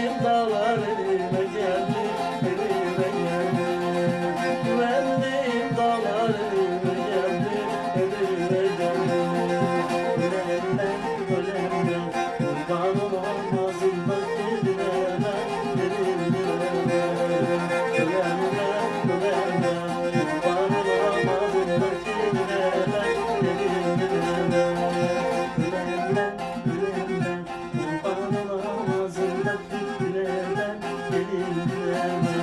Gideyim dağlar elime Amen.